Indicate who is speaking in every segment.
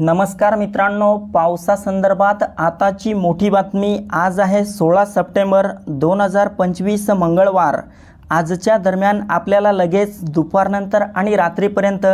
Speaker 1: नमस्कार मित्रांनो पावसासंदर्भात आताची मोठी बातमी आज आहे सोळा सप्टेंबर दोन हजार पंचवीस मंगळवार. आजच्या दरम्यान आपल्याला लगेच दुपारनंतर आणि रात्रीपर्यंत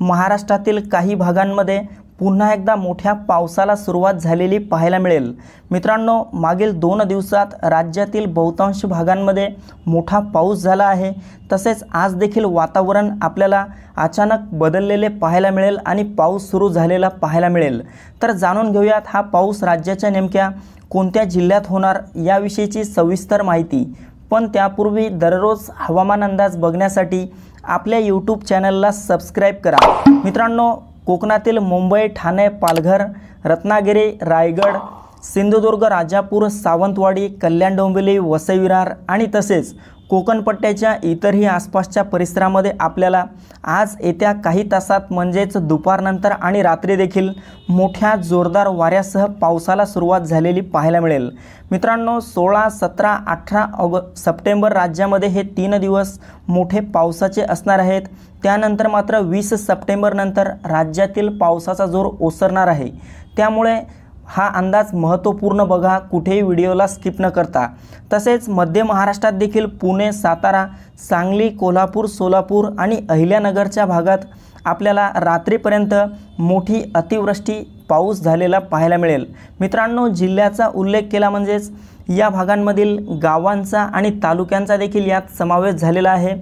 Speaker 1: महाराष्ट्रातील काही भागांमध्ये पुन्हा एकदा मोठ्या पावसाला सुरुवात झालेली पाहायला मिळेल. मित्रांनो मागील दोन दिवसात राज्यातील बहुतांश भागांमध्ये मोठा पाऊस झाला आहे. तसेच आज देखील वातावरण आपल्याला अचानक बदललेले पाहायला मिळेल आणि पाऊस सुरू झालेला पाहायला मिळेल. तर जाणून घेऊयात हा पाऊस राज्याच्या नेमक्या कोणत्या जिल्ह्यात होणार याविषयीची सविस्तर माहिती. पण त्यापूर्वी दररोज हवामान अंदाज बघण्यासाठी आपल्या यूट्यूब चॅनलला सबस्क्राईब करा. मित्रांनो कोकणातील मुंबई ठाणे पालघर रत्नागिरी रायगड सिंधुदुर्ग राजापूर सावंतवाडी कल्याण डोंबिवली वसई विरार आणि तसेच कोकणपट्ट्याच्या इतरही आसपासच्या परिसरामध्ये आपल्याला आज येत्या काही तासात म्हणजेच दुपारनंतर आणि रात्री देखील मोठ्या जोरदार वाऱ्यासह पावसाला सुरुवात झालेली पाहायला मिळेल. मित्रांनो सोळा सतरा अठरा ऑग सप्टेंबर राज्यामध्ये हे तीन दिवस मोठे पावसाचे असणार आहेत. त्यानंतर मात्र वीस सप्टेंबरनंतर राज्यातील पावसाचा जोर ओसरणार आहे. त्यामुळे हा अंदाज महत्त्वपूर्ण बघा कुठेही व्हिडिओला स्किप न करता. तसेच मध्य महाराष्ट्रात देखील पुणे सातारा सांगली कोल्हापूर सोलापूर आणि अहिल्यानगरच्या भागात आपल्याला रात्रीपर्यंत मोठी अतिवृष्टी पाऊस झालेला पाहायला मिळेल. मित्रांनो जिल्ह्याचा उल्लेख केला म्हणजेच या भागांमधील गावांचा आणि तालुक्यांचा देखील यात समावेश झालेला आहे.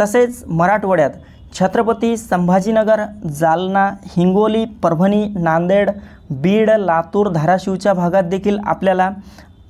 Speaker 1: तसेच मराठवाड्यात छत्रपती संभाजीनगर जालना हिंगोली परभणी नांदेड बीड लातूर धाराशिवच्या भागात देखील आपल्याला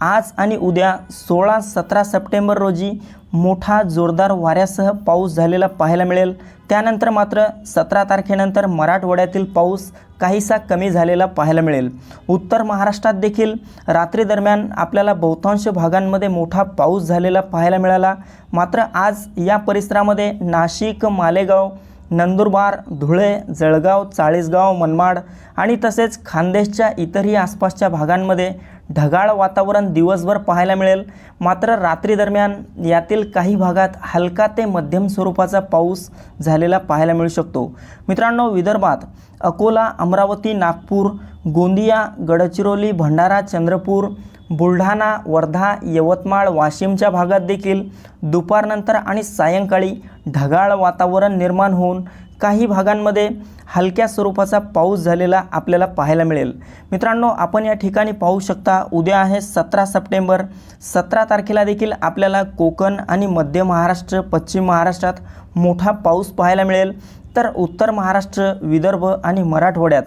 Speaker 1: आज आणि उद्या सोळा सतरा सप्टेंबर रोजी मोठा जोरदार वाऱ्यासह पाऊस झालेला पाहायला मिळेल. त्यानंतर मात्र सतरा तारखेनंतर मराठवाड्यातील पाऊस काहीसा कमी झालेला पाहायला मिळेल. उत्तर महाराष्ट्रात देखील रात्री दरम्यान आपल्याला बहुतांश भागांमध्ये मोठा पाऊस झालेला पाहायला मिळाला. मात्र आज या परिसरामध्ये नाशिक मालेगाव नंदुरबार धुळे जळगाव चाळीसगाव मनमाड आणि तसेच खानदेशच्या इतरही आसपासच्या भागांमध्ये ढगाळ वातावरण दिवसभर पाहायला मिळेल. मात्र रात्री दरम्यान यातील काही भागात हलका ते मध्यम स्वरूपाचा पाऊस झालेला पाहायला मिळू शकतो. मित्रांनो विदर्भात अकोला अमरावती नागपूर गोंदिया गडचिरोली भंडारा चंद्रपूर बुलढाणा वर्धा यवतमाळ वाशिमच्या भागात देखील दुपारनंतर आणि सायंकाळी ढगाळ वातावरण निर्माण होऊन काही भागांमध्ये हलक्या स्वरूपाचा पाऊस झालेला आपल्याला पाहायला मिळेल. मित्रांनो आपण या ठिकाणी पाहू शकता उद्या आहे सतरा सप्टेंबर. सतरा तारखेला देखील आपल्याला कोकण आणि मध्य महाराष्ट्र पश्चिम महाराष्ट्रात मोठा पाऊस पाहायला मिळेल. तर उत्तर महाराष्ट्र विदर्भ आणि मराठवाड्यात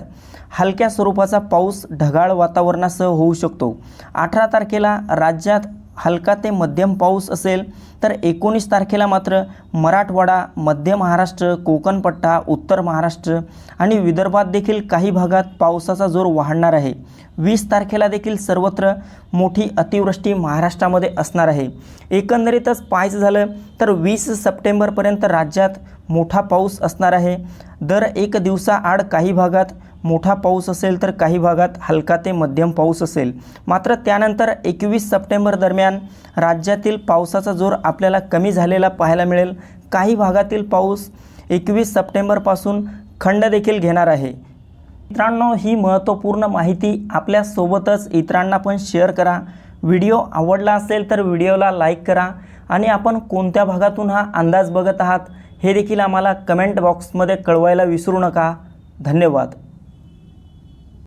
Speaker 1: हलक्या स्वरूपाचा पाऊस ढगाळ वातावरणासह होऊ शकतो. अठरा तारखेला राज्यात हलका ते मध्यम पाऊस असेल तर एकोणीस तारखेला मात्र मराठवाडा मध्य महाराष्ट्र कोकणपट्टा उत्तर महाराष्ट्र आणि विदर्भात देखील काही भागात पावसाचा जोर वाढणार आहे. वीस तारखेला देखील सर्वत्र मोठी अतिवृष्टी महाराष्ट्रामध्ये असणार आहे. एकंदरीतच पाहायचं झालं तर वीस सप्टेंबरपर्यंत राज्यात मोठा पाऊस असणार आहे. दर एक दिवसाआड काही भागात मोठा पाऊस असेल तर काही भागात हलका ते मध्यम पाऊस असेल. मात्र त्यानंतर एकवीस सप्टेंबर दरम्यान राज्यातील पावसाचा जोर आपल्याला कमी झालेला पाहायला मिळेल. काही भागातील पाऊस एकवीस सप्टेंबरपासून खंड देखील घेणार आहे. मित्रांनो ही महत्त्वपूर्ण माहिती आपल्यासोबतच इतरांना पण शेअर करा. व्हिडिओ आवडला असेल तर व्हिडिओला लाईक करा आणि आपण कोणत्या भागातून हा अंदाज बघत आहात हे देखील आम्हाला कमेंट बॉक्समध्ये कळवायला विसरू नका. धन्यवाद.